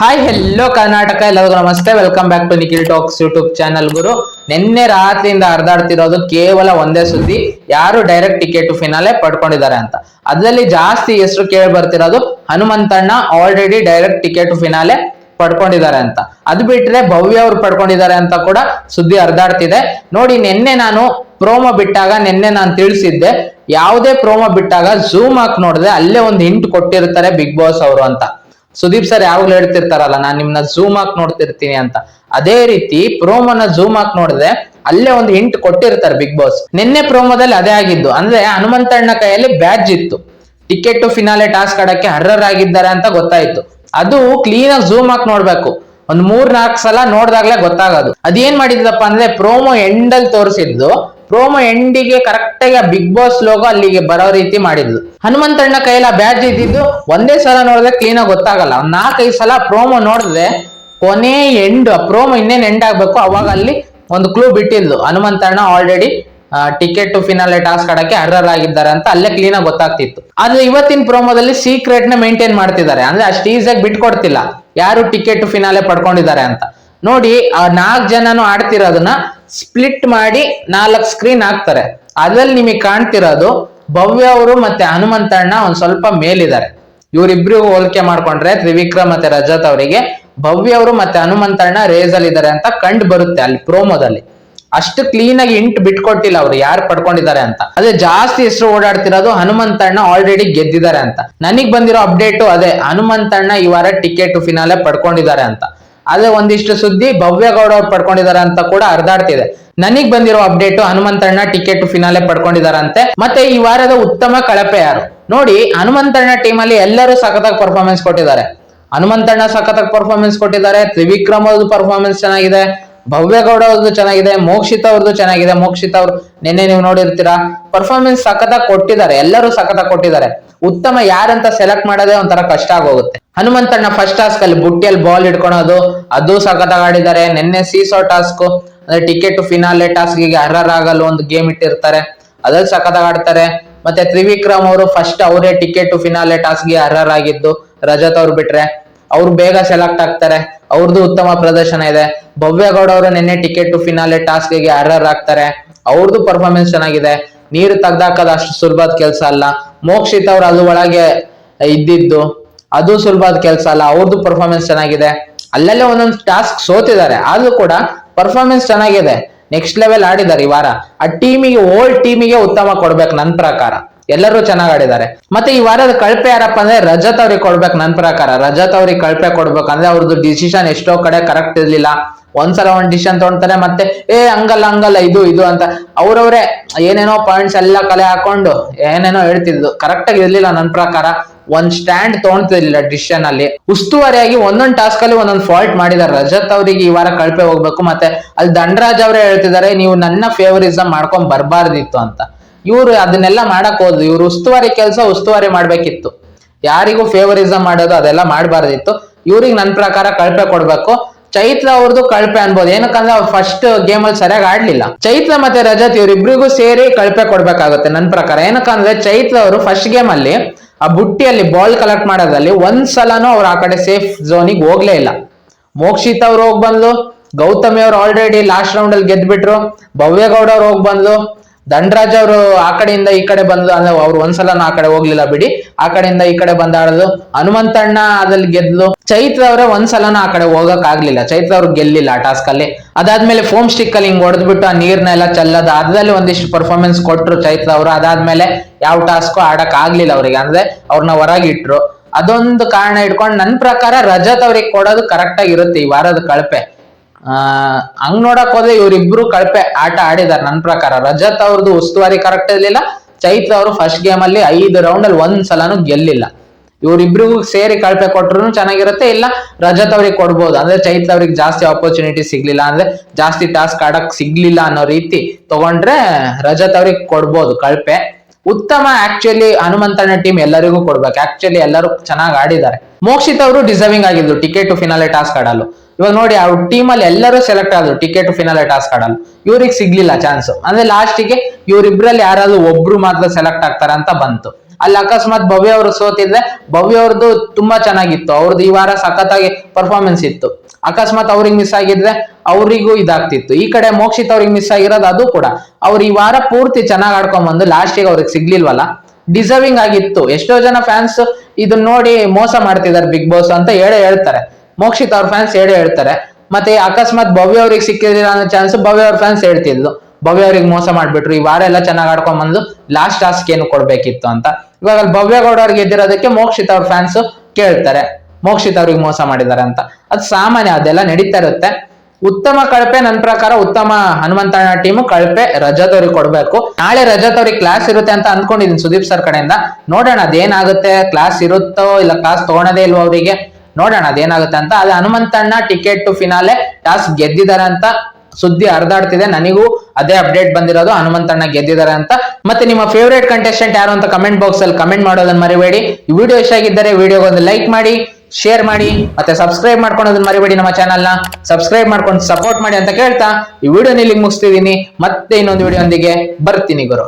Hi hello Karnataka ಎಲ್ಲರಿಗೂ ನಮಸ್ತೆ. Welcome back to Nikhil talks YouTube channel ಗುರು. ನಿನ್ನೆ ರಾತ್ರಿಯಿಂದ ಹರಿದಾಡ್ತಿರೋದು ಕೇವಲ ಒಂದೇ ಸುದ್ದಿ, ಯಾರು ಡೈರೆಕ್ಟ್ ಟಿಕೆಟ್ ಫಿನಾಲೆ ಪಡ್ಕೊಂಡಿದ್ದಾರೆ ಅಂತ. ಅದರಲ್ಲಿ ಜಾಸ್ತಿ ಹೆಸರು ಕೇಳಿ ಬರ್ತಿರೋದು Hanumanthanna already direct ticket finale ಪಡ್ಕೊಂಡಿದ್ದಾರೆ ಅಂತ. ಅದು ಬಿಟ್ರೆ ಭವ್ಯ ಅವ್ರು ಪಡ್ಕೊಂಡಿದ್ದಾರೆ ಅಂತ ಕೂಡ ಸುದ್ದಿ ಹರಿದಾಡ್ತಿದೆ ನೋಡಿ, ನಿನ್ನೆ ನಾನು ಪ್ರೋಮೋ ಬಿಟ್ಟಾಗ ನಿನ್ನೆ ನಾನು ತಿಳಿಸಿದ್ದೆ. ಯಾವುದೇ ಪ್ರೋಮೋ ಬಿಟ್ಟಾಗ ಝೂಮ್ ಹಾಕಿ ನೋಡಿದ್ರೆ ಅಲ್ಲೇ ಒಂದು ಹಿಂಟ್ ಕೊಟ್ಟಿರ್ತಾರೆ ಬಿಗ್ ಬಾಸ್ ಅವರು ಅಂತ. ಸುದೀಪ್ ಸರ್ ಯಾವಾಗ್ಲೂ ಹೇಳ್ತಿರ್ತಾರಲ್ಲ, ನಾನು ನಿಮ್ನ ಝೂಮ್ ಹಾಕಿ ನೋಡ್ತಿರ್ತೀನಿ ಅಂತ. ಅದೇ ರೀತಿ ಪ್ರೋಮೋನ ಝೂಮ್ ಹಾಕಿ ನೋಡಿದ್ರೆ ಅಲ್ಲೇ ಒಂದು ಹಿಂಟ್ ಕೊಟ್ಟಿರ್ತಾರೆ ಬಿಗ್ ಬಾಸ್ ನಿನ್ನೆ ಪ್ರೋಮೋದಲ್ಲಿ ಅದೇ ಆಗಿದ್ದು. ಅಂದ್ರೆ ಹನುಮಂತಣ್ಣ ಕೈಯಲ್ಲಿ ಬ್ಯಾಡ್ಜ್ ಇತ್ತು. ಟಿಕೆಟ್ ಫಿನಾಲೆ ಟಾಸ್ಕ್ ಆಡಕ್ಕೆ ಆಗಿದ್ದಾರೆ ಅಂತ ಗೊತ್ತಾಯ್ತು. ಅದು ಕ್ಲೀನ್ ಆಗಿ ಝೂಮ್ ಹಾಕಿ ನೋಡ್ಬೇಕು. ಒಂದ್ ಮೂರ್ ನಾಲ್ಕು ಸಲ ನೋಡ್ದಾಗ್ಲೇ ಗೊತ್ತಾಗೋದು. ಅದೇನ್ ಮಾಡಿದ್ರಪ್ಪ ಅಂದ್ರೆ ಪ್ರೋಮೋ ಎಂಡಲ್ ತೋರಿಸಿದ್ದು ಪ್ರೋಮೋ ಎಂಡಿಗೆ ಕರೆಕ್ಟ್ ಆಗಿ ಬಿಗ್ ಬಾಸ್ ಲೋಗೋ ಅಲ್ಲಿಗೆ ಬರೋ ರೀತಿ ಮಾಡಿದ್ಲು ಹನುಮಂತಣ್ಣ ಕೈಯಲ್ಲಿ ಬ್ಯಾಜ್ ಇದ್ದಿದ್ದು ಒಂದೇ ಸಲ ನೋಡಿದ್ರೆ ಕ್ಲೀನ್ ಆಗಿ ಗೊತ್ತಾಗಲ್ಲ. ಒಂದ್ ನಾಲ್ಕೈದು ಸಲ ಪ್ರೋಮೋ ನೋಡಿದ್ರೆ ಕೊನೆ ಎಂಡ್ ಪ್ರೋಮೋ ಇನ್ನೇನ್ ಎಂಡ್ ಆಗ್ಬೇಕು ಅವಾಗ ಅಲ್ಲಿ ಒಂದು clue ಬಿಟ್ಟಿದ್ಲು Hanumanthanna already ticket finale task ಆಡಕ್ಕೆ ಅರ್ಹರಾಗಿದ್ದಾರೆ ಅಂತ ಅಲ್ಲೇ ಕ್ಲೀನ್ ಆಗಿ ಗೊತ್ತಾಗ್ತಿತ್ತು. ಆದ್ರೆ ಇವತ್ತಿನ ಪ್ರೋಮೋದಲ್ಲಿ ಸೀಕ್ರೆಟ್ನ ಮೇಂಟೈನ್ ಮಾಡ್ತಿದ್ದಾರೆ. ಅಂದ್ರೆ ಅಷ್ಟು ಈಸಿಯಾಗಿ ಬಿಟ್ಕೊಡ್ತಿಲ್ಲ. ಯಾರು ಟಿಕೆಟ್ ಫಿನಾಲೆ ಪಡ್ಕೊಂಡಿದ್ದಾರೆ ಅಂತ. ನೋಡಿ ಆ ನಾಲ್ಕು ಜನನು ಆಡ್ತಿರೋದನ್ನ ಸ್ಪ್ಲಿಟ್ ಮಾಡಿ ನಾಲ್ಕು ಸ್ಕ್ರೀನ್ ಹಾಕ್ತಾರೆ. ಅದ್ರಲ್ಲಿ ನಿಮಗೆ ಕಾಣ್ತಿರೋದು ಭವ್ಯ ಅವರು ಮತ್ತೆ ಹನುಮಂತಣ್ಣ ಒಂದ್ ಸ್ವಲ್ಪ ಮೇಲಿದ್ದಾರೆ. ಇವರಿಬ್ರಿಗೂ ಹೋಲಿಕೆ ಮಾಡ್ಕೊಂಡ್ರೆ ತ್ರಿವಿಕ್ರಮ್ ಮತ್ತೆ ರಜತ್ ಅವರಿಗೆ ಭವ್ಯ ಅವರು ಮತ್ತೆ ಹನುಮಂತಣ್ಣ ರೇಸ್ ಅಲ್ಲಿ ಇದ್ದಾರೆ ಅಂತ ಕಂಡು ಬರುತ್ತೆ ಅಲ್ಲಿ ಪ್ರೋಮೋದಲ್ಲಿ ಅಷ್ಟು ಕ್ಲೀನ್ ಆಗಿ ಇಂಟ್ ಬಿಟ್ಕೊಟ್ಟಿಲ್ಲ ಅವ್ರು, ಯಾರು ಪಡ್ಕೊಂಡಿದ್ದಾರೆ ಅಂತ. ಅದೇ ಜಾಸ್ತಿ ಹೆಸರು ಓಡಾಡ್ತಿರೋದು ಹನುಮಂತಣ್ಣ ಆಲ್ರೆಡಿ ಗೆದ್ದಿದ್ದಾರೆ ಅಂತ. ನನಗ್ ಬಂದಿರೋ ಅಪ್ಡೇಟು ಅದೇ ಹನುಮಂತಣ್ಣ ಈ ವಾರ ಟಿಕೆಟ್ ಫಿನಾಲೆ ಪಡ್ಕೊಂಡಿದ್ದಾರೆ ಅಂತ. ಅದೇ ಒಂದಿಷ್ಟು ಸುದ್ದಿ ಭವ್ಯಗೌಡ ಅವ್ರು ಪಡ್ಕೊಂಡಿದ್ದಾರೆ ಅಂತ ಕೂಡ ಹರಿದಾಡ್ತಿದೆ ನನಗ್ ಬಂದಿರೋ ಅಪ್ಡೇಟ್ ಹನುಮಂತಣ್ಣ ಟಿಕೆಟ್ ಫಿನಾಲೆ ಪಡ್ಕೊಂಡಿದಾರಂತೆ ಮತ್ತೆ ಈ ವಾರದ ಉತ್ತಮ ಕಳಪೆ ಯಾರು? ನೋಡಿ ಹನುಮಂತಣ್ಣ ಟೀಮ್ ಅಲ್ಲಿ ಎಲ್ಲರೂ ಸಖತ್ತಾಗಿ ಪರ್ಫಾರ್ಮೆನ್ಸ್ ಕೊಟ್ಟಿದ್ದಾರೆ. ಹನುಮಂತಣ್ಣ ಸಖತ್ತಾಗಿ ಪರ್ಫಾರ್ಮೆನ್ಸ್ ಕೊಟ್ಟಿದ್ದಾರೆ. ತ್ರಿವಿಕ್ರಮ್ ಅವ್ರದ್ದು ಪರ್ಫಾರ್ಮೆನ್ಸ್ ಚೆನ್ನಾಗಿದೆ. ಭವ್ಯಗೌಡ ಅವ್ರದ್ದು ಚೆನ್ನಾಗಿದೆ. ಮೋಕ್ಷಿತ ಅವ್ರದ್ದು ಚೆನ್ನಾಗಿದೆ. ಮೋಕ್ಷಿತ ಅವ್ರು ನಿನ್ನೆ ನೀವು ನೋಡಿರ್ತೀರಾ. ಪರ್ಫಾರ್ಮೆನ್ಸ್ ಸಖತ್ತಾಗಿ ಕೊಟ್ಟಿದ್ದಾರೆ. ಎಲ್ಲರೂ ಸಖತ್ತಾಗಿ ಕೊಟ್ಟಿದ್ದಾರೆ. ಉತ್ತಮ ಯಾರಂತ ಸೆಲೆಕ್ಟ್ ಮಾಡೋದೇ ಒಂಥರ ಕಷ್ಟ ಆಗೋಗುತ್ತೆ. ಹನುಮಂತಣ್ಣ ಫಸ್ಟ್ ಟಾಸ್ಕ್ ಅಲ್ಲಿ ಬುಟ್ಟಿಯಲ್ಲಿ ಬಾಲ್ ಹಿಡ್ಕೊಳೋದು. ಅದು ಸಖತ್ತಾಗಿ ಆಡಿದ್ದಾರೆ. ನಿನ್ನೆ ಸೀಸೋ ಟಾಸ್ಕ್ ಅಂದ್ರೆ ಟಿಕೆಟ್ ಫಿನಾಲೆ ಟಾಸ್ಕ್ಗೆ ಅರ್ಹರಾಗಲು ಒಂದು ಗೇಮ್ ಇಟ್ಟಿರ್ತಾರೆ. ಅದ್ರಲ್ಲಿ ಸಖತ್ತಾಗಿ ಆಡ್ತಾರೆ. ಮತ್ತೆ ತ್ರಿವಿಕ್ರಮ್ ಅವರು ಫಸ್ಟ್ ಅವರೇ ಟಿಕೆಟ್ ಫಿನಾಲೆ ಟಾಸ್ಕ್ಗೆ ಅರ್ಹರಾಗಿದ್ದು ರಜತ್ ಅವ್ರು ಬಿಟ್ರೆ. ಅವ್ರು ಬೇಗ ಸೆಲೆಕ್ಟ್ ಆಗ್ತಾರೆ. ಅವ್ರದ್ದು ಉತ್ತಮ ಪ್ರದರ್ಶನ ಇದೆ. ಭವ್ಯಗೌಡ ಅವರು ನಿನ್ನೆ ಟಿಕೆಟ್ ಫಿನಾಲೆ ಟಾಸ್ಕ್ಗೆ ಅರ್ಹರಾಗ್ತಾರೆ ಅವ್ರದ್ದು ಪರ್ಫಾರ್ಮೆನ್ಸ್ ಚೆನ್ನಾಗಿದೆ. ನೀರು ತೆಗ್ದಾಕದ ಅಷ್ಟು ಸುಲಭದ ಕೆಲಸ ಅಲ್ಲ. ಮೋಕ್ಷಿತ್ ಅವ್ರು ಅದು ಒಳಗೆ ಇದ್ದಿದ್ದು ಅದು ಸುಲಭದ ಕೆಲಸ ಅಲ್ಲ ಅವ್ರದ್ದು ಪರ್ಫಾರ್ಮೆನ್ಸ್ ಚೆನ್ನಾಗಿದೆ. ಅಲ್ಲಲ್ಲೇ ಒಂದೊಂದು ಟಾಸ್ಕ್ ಸೋತಿದ್ದಾರೆ, ಆದ್ರೂ ಕೂಡ ಪರ್ಫಾರ್ಮೆನ್ಸ್ ಚೆನ್ನಾಗಿದೆ. ನೆಕ್ಸ್ಟ್ ಲೆವೆಲ್ ಆಡಿದ್ದಾರೆ ಈ ವಾರ. ಆ ಟೀಮಿಗೆ ಓಲ್ಡ್ ಟೀಮಿಗೆ ಉತ್ತಮ ಕೊಡ್ಬೇಕು ನನ್ನ ಪ್ರಕಾರ. ಎಲ್ಲರೂ ಚೆನ್ನಾಗಿ ಆಡಿದ್ದಾರೆ. ಮತ್ತೆ ಈ ವಾರದ ಕಳಪೆ ಯಾರಪ್ಪ ಅಂದ್ರೆ ರಜತ್ ಅವ್ರಿಗೆ ಕೊಡ್ಬೇಕು ನನ್ ಪ್ರಕಾರ. ರಜತ್ ಅವ್ರಿಗೆ ಕಳಪೆ ಕೊಡ್ಬೇಕಂದ್ರೆ ಅವ್ರದ್ದು ಡಿಸಿಷನ್ ಎಷ್ಟೋ ಕಡೆ ಕರೆಕ್ಟ್ ಇರ್ಲಿಲ್ಲ. ಒಂದ್ಸಲ ಒಂದ್ ಡಿಸಿಷನ್ ತಗೊಂತಾರೆ ಮತ್ತೆ, ಏ, ಹಂಗಲ್ಲ ಹಂಗಲ್ಲ, ಇದು ಇದು ಅಂತ ಅವ್ರವ್ರೆ ಏನೇನೋ ಪಾಯಿಂಟ್ಸ್ ಎಲ್ಲ ಕಲೆ ಹಾಕೊಂಡು ಏನೇನೋ ಹೇಳ್ತಿದ್ದು. ಕರೆಕ್ಟ್ ಆಗಿ ಇರ್ಲಿಲ್ಲ ನನ್ ಪ್ರಕಾರ. ಒಂದ್ ಸ್ಟ್ಯಾಂಡ್ ತಗೊಂತಿರ್ಲಿಲ್ಲ ಡಿಸಿಷನ್ ಅಲ್ಲಿ. ಉಸ್ತುವಾರಿಯಾಗಿ ಒಂದೊಂದ್ ಟಾಸ್ಕ್ ಅಲ್ಲಿ ಒಂದೊಂದ್ ಫಾಲ್ಟ್ ಮಾಡಿದಾರೆ ರಜತ್ ಅವರಿಗೆ ಈ ವಾರ ಕಳಪೆ ಹೋಗ್ಬೇಕು. ಮತ್ತೆ ಅಲ್ಲಿ ದಂಡರಾಜ್ ಅವರೇ ಹೇಳ್ತಿದ್ದಾರೆ, ನೀವು ನನ್ನ ಫೇವರಿಸಂ ಮಾಡ್ಕೊಂಡ್ ಬರ್ಬಾರ್ದಿತ್ತು ಅಂತ. ಇವ್ರು ಅದನ್ನೆಲ್ಲ ಮಾಡಕ್ ಹೋದ್ರು. ಇವ್ರು ಉಸ್ತುವಾರಿ ಕೆಲಸ ಉಸ್ತುವಾರಿ ಮಾಡ್ಬೇಕಿತ್ತು. ಯಾರಿಗೂ ಫೇವರಿಸಂ ಮಾಡೋದು ಅದೆಲ್ಲ ಮಾಡಬಾರ್ದಿತ್ತು. ಇವ್ರಿಗೆ ನನ್ನ ಪ್ರಕಾರ ಕಳಪೆ ಕೊಡ್ಬೇಕು. ಚೈತ್ರ ಅವ್ರದ್ದು ಕಳಪೆ ಅನ್ಬೋದು. ಏನಕ್ಕಂದ್ರೆ ಅವ್ರು ಫಸ್ಟ್ ಗೇಮ್ ಅಲ್ಲಿ ಸರಿಯಾಗಿ ಆಡ್ಲಿಲ್ಲ. ಚೈತ್ರ ಮತ್ತೆ ರಜತ್ ಇವ್ರಿಬ್ರಿಗೂ ಸೇರಿ ಕಳಪೆ ಕೊಡ್ಬೇಕಾಗುತ್ತೆ ನನ್ನ ಪ್ರಕಾರ. ಏನಕ್ಕಂದ್ರೆ ಚೈತ್ರ ಅವರು ಫಸ್ಟ್ ಗೇಮ್ ಅಲ್ಲಿ ಆ ಬುಟ್ಟಿಯಲ್ಲಿ ಬಾಲ್ ಕಲೆಕ್ಟ್ ಮಾಡೋದ್ರಲ್ಲಿ ಒಂದ್ ಸಲನೂ ಅವ್ರು ಆ ಕಡೆ ಸೇಫ್ ಝೋನಿಗೆ ಹೋಗ್ಲೇ ಇಲ್ಲ. ಮೋಕ್ಷಿತ್ ಅವ್ರು ಹೋಗ್ ಬಂದ್ಲು. ಗೌತಮಿ ಅವ್ರು ಆಲ್ರೆಡಿ ಲಾಸ್ಟ್ ರೌಂಡ್ ಅಲ್ಲಿ ಗೆದ್ಬಿಟ್ರು. ಭವ್ಯಗೌಡ ಅವ್ರು ಹೋಗ್ ಬಂದ್ಲು. ದಂಡರಾಜ್ ಅವರು ಆ ಕಡೆಯಿಂದ ಈ ಕಡೆ ಬಂದು, ಅಂದ್ರೆ ಅವ್ರು ಒಂದ್ಸಲನೂ ಆ ಕಡೆ ಹೋಗ್ಲಿಲ್ಲ ಬಿಡಿ. ಆ ಕಡೆಯಿಂದ ಈ ಕಡೆ ಬಂದ್ ಆಡೋದು. ಹನುಮಂತಣ್ಣ ಅದ್ರಲ್ಲಿ ಗೆದ್ಲು. ಚೈತ್ರ ಅವರೇ ಒಂದ್ಸಲನೂ ಆ ಕಡೆ ಹೋಗಕ್ ಆಗ್ಲಿಲ್ಲ. ಚೈತ್ರ ಅವ್ರು ಗೆಲ್ಲಿಲ್ಲ ಆ ಟಾಸ್ಕ್ ಅಲ್ಲಿ. ಅದಾದ್ಮೇಲೆ ಫೋಮ್ ಸ್ಟಿಕ್ ಅಲ್ಲಿ ಹಿಂಗ್ ಹೊಡೆದ್ಬಿಟ್ಟು ಆ ನೀರ್ನೆಲ್ಲ ಚಲ್ಲದ. ಅದ್ರಲ್ಲಿ ಒಂದಿಷ್ಟು ಪರ್ಫಾರ್ಮೆನ್ಸ್ ಕೊಟ್ರು ಚೈತ್ರ ಅವರು. ಅದಾದ್ಮೇಲೆ ಯಾವ ಟಾಸ್ಕ್ ಆಡಕ್ ಆಗ್ಲಿಲ್ಲ ಅವ್ರಿಗೆ. ಅಂದ್ರೆ ಅವ್ರನ್ನ ಹೊರಗಿಟ್ರು. ಅದೊಂದು ಕಾರಣ ಇಟ್ಕೊಂಡು ನನ್ ಪ್ರಕಾರ ರಜತ್ ಅವ್ರಿಗೆ ಕೊಡೋದು ಕರೆಕ್ಟ್ ಆಗಿರುತ್ತೆ ಈ ವಾರದ ಕಳಪೆ. ಹಂಗ್ ನೋಡಕ್ ಹೋದ್ರೆ ಇವ್ರಿಬ್ರು ಕಳಪೆ ಆಟ ಆಡಿದಾರೆ ನನ್ನ ಪ್ರಕಾರ. ರಜತ್ ಅವ್ರದ್ದು ಉಸ್ತುವಾರಿ ಕರೆಕ್ಟ್ ಇರ್ಲಿಲ್ಲ, ಚೈತ್ರ ಅವರು ಫಸ್ಟ್ ಗೇಮ್ ಅಲ್ಲಿ ಐದು ರೌಂಡ್ ಅಲ್ಲಿ ಒಂದ್ ಸಲನು ಗೆಲ್ಲಿಲ್ಲ. ಇವ್ರಿಬ್ರಿಗೂ ಸೇರಿ ಕಳಪೆ ಕೊಟ್ರು ಚೆನ್ನಾಗಿರುತ್ತೆ, ಇಲ್ಲ ರಜತ್ ಅವ್ರಿಗೆ ಕೊಡ್ಬೋದು. ಅಂದ್ರೆ ಚೈತ್ರ ಅವ್ರಿಗೆ ಜಾಸ್ತಿ ಆಪರ್ಚುನಿಟಿ ಸಿಗ್ಲಿಲ್ಲ, ಅಂದ್ರೆ ಜಾಸ್ತಿ ಟಾಸ್ಕ್ ಆಡಕ್ ಸಿಗ್ಲಿಲ್ಲ ಅನ್ನೋ ರೀತಿ ತಗೊಂಡ್ರೆ ರಜತ್ ಅವ್ರಿಗೆ ಕೊಡ್ಬೋದು ಕಳಪೆ. ಉತ್ತಮ ಆಕ್ಚುಲಿ ಹನುಮಂತಣ್ಣ ಟೀಮ್ ಎಲ್ಲರಿಗೂ ಕೊಡ್ಬೇಕು. ಆಕ್ಚುಲಿ ಎಲ್ಲರೂ ಚೆನ್ನಾಗಿ ಆಡಿದ್ದಾರೆ. ಮೋಕ್ಷಿತ್ ಅವರು ಡಿಸರ್ವಿಂಗ್ ಆಗಿದ್ರು. ಟಿಕೆಟ್ ಫಿನಾಲೆ ಟಾಸ್ಕ್ ಆಡಲು. ಇವಾಗ ನೋಡಿ ಅವ್ರ ಟೀಮ್ ಅಲ್ಲಿ ಎಲ್ಲರೂ ಸೆಲೆಕ್ಟ್ ಆದ್ರು. ಟಿಕೆಟ್ ಫಿನಾಲೆ ಟಾಸ್ಕ್ ಆಡಲು. ಇವ್ರಿಗೆ ಸಿಗ್ಲಿಲ್ಲ ಚಾನ್ಸ್ ಅಂದ್ರೆ ಲಾಸ್ಟಿಗೆ ಇವ್ರಿಬ್ರಲ್ಲಿ ಯಾರಾದ್ರೂ ಒಬ್ರು ಮಾತ್ರ ಸೆಲೆಕ್ಟ್ ಆಗ್ತಾರ ಅಂತ ಬಂತು. ಅಲ್ಲಿ ಅಕಸ್ಮಾತ್ ಭವ್ಯ ಅವರು ಸೋತಿದ್ರೆ ಭವ್ಯ ಅವ್ರದ್ದು ತುಂಬಾ ಚೆನ್ನಾಗಿತ್ತು. ಅವ್ರದ್ದು ಈ ವಾರ ಸಖತ್ತಾಗಿ ಪರ್ಫಾರ್ಮೆನ್ಸ್ ಇತ್ತು. ಅಕಸ್ಮಾತ್ ಅವ್ರಿಗೆ ಮಿಸ್ ಆಗಿದ್ರೆ ಅವರಿಗೂ ಇದಾಗ್ತಿತ್ತು. ಈ ಕಡೆ ಮೋಕ್ಷಿತ್ ಅವ್ರಿಗೆ ಮಿಸ್ ಆಗಿರೋದು ಅದು ಕೂಡ. ಅವ್ರು ಈ ವಾರ ಪೂರ್ತಿ ಚೆನ್ನಾಗಿ ಆಡ್ಕೊಂಡ್ ಬಂದು ಲಾಸ್ಟಿಗೆ ಅವ್ರಿಗೆ ಸಿಗ್ಲಿಲ್ವಲ್ಲ? ಡಿಸರ್ವಿಂಗ್ ಆಗಿತ್ತು. ಎಷ್ಟೋ ಜನ ಫ್ಯಾನ್ಸ್ ಇದನ್ನ ನೋಡಿ ಮೋಸ ಮಾಡ್ತಿದ್ದಾರೆ ಬಿಗ್ ಬಾಸ್ ಅಂತ ಹೇಳಿ ಹೇಳ್ತಾರೆ. ಮೋಕ್ಷಿತ್ ಅವ್ರ ಫ್ಯಾನ್ಸ್ ಹೇಳಿ ಹೇಳ್ತಾರೆ. ಮತ್ತೆ ಅಕಸ್ಮಾತ್ ಭವ್ಯ ಅವ್ರಿಗೆ ಸಿಕ್ಕಿದಿಲ್ಲ ಅನ್ನೋ ಚಾನ್ಸ್ ಭವ್ಯ ಅವ್ರ ಫ್ಯಾನ್ಸ್ ಹೇಳ್ತಿದ್ಲು. ಭವ್ಯ ಅವ್ರಿಗೆ ಮೋಸ ಮಾಡ್ಬಿಟ್ರು. ಈ ವಾರ ಎಲ್ಲ ಚೆನ್ನಾಗಿ ಆಡ್ಕೊಂಡ್ ಬಂದು ಲಾಸ್ಟ್ ಟಾಸ್ಕ್ ಏನು ಕೊಡ್ಬೇಕಿತ್ತು ಅಂತ. ಇವಾಗ ಅಲ್ಲಿ ಭವ್ಯ ಗೌಡ ಅವ್ರಿಗೆ ಗೆದ್ದಿರೋದಕ್ಕೆ ಮೋಕ್ಷಿತ್ ಅವ್ರ ಫ್ಯಾನ್ಸ್ ಕೇಳ್ತಾರೆ. ಮೋಕ್ಷಿತ್ ಅವ್ರಿಗೆ ಮೋಸ ಮಾಡಿದ್ದಾರೆ ಅಂತ. ಅದು ಸಾಮಾನ್ಯ, ಅದೆಲ್ಲ ನಡೀತಾ ಇರುತ್ತೆ. ಉತ್ತಮ ಕಳಪೆ ನನ್ನ ಪ್ರಕಾರ ಉತ್ತಮ ಹನುಮಂತಣ್ಣ ಟೀಮು ಕಳಪೆ ರಜತ್ ಅವ್ರಿಗೆ ಕೊಡ್ಬೇಕು. ನಾಳೆ ರಜತ್ ಅವ್ರಿಗೆ ಕ್ಲಾಸ್ ಇರುತ್ತೆ ಅಂತ ಅನ್ಕೊಂಡಿದ್ದೀನಿ ಸುದೀಪ್ ಸರ್ ಕಡೆಯಿಂದ. ನೋಡೋಣ, ಅದೇನಾಗುತ್ತೆ? ಕ್ಲಾಸ್ ಇರುತ್ತೋ ಇಲ್ಲ ಕ್ಲಾಸ್ ತಗೊಳೋದೇ ಇಲ್ವೋ ಅವರಿಗೆ? ನೋಡೋಣ, ಅದೇನಾಗುತ್ತೆ ಅಂತ. ಅದು ಹನುಮಂತಣ್ಣ ಟಿಕೆಟ್ ಫಿನಾಲೆ ಟಾಸ್ಕ್ ಗೆದ್ದಿದ್ದಾರೆ ಅಂತ ಸುದ್ದಿ ಹರಿದಾಡ್ತಿದೆ. ನನಗೂ ಅದೇ ಅಪ್ಡೇಟ್ ಬಂದಿರೋದು ಹನುಮಂತಣ್ಣ ಗೆದ್ದಿದ್ದಾರೆ ಅಂತ. ಮತ್ತೆ ನಿಮ್ಮ ಫೇವರೇಟ್ ಕಂಟೆಸ್ಟೆಂಟ್ ಯಾರು ಅಂತ ಕಮೆಂಟ್ ಬಾಕ್ಸ್ ಅಲ್ಲಿ ಕಮೆಂಟ್ ಮಾಡೋದನ್ನ ಮರಿಬೇಡಿ. ಈ ವಿಡಿಯೋ ಇಷ್ಟ ಆಗಿದ್ದರೆ ವಿಡಿಯೋಗೆ ಒಂದು ಲೈಕ್ ಮಾಡಿ ಶೇರ್ ಮಾಡಿ, ಮತ್ತೆ ಸಬ್ಸ್ಕ್ರೈಬ್ ಮಾಡ್ಕೊಳೋದನ್ನ ಮರಿಬೇಡಿ ನಮ್ಮ ಚಾನಲ್ನ. ಸಬ್ಸ್ಕ್ರೈಬ್ ಮಾಡ್ಕೊಂಡು ಸಪೋರ್ಟ್ ಮಾಡಿ ಅಂತ ಕೇಳ್ತಾ, ಈ ವಿಡಿಯೋ ಇಲ್ಲಿಗೆ ಮುಗಿಸ್ತಿದ್ದೀನಿ. ಮತ್ತೆ ಇನ್ನೊಂದು ವಿಡಿಯೋ ಒಂದಿಗೆ ಬರ್ತೀನಿ ಗುರು.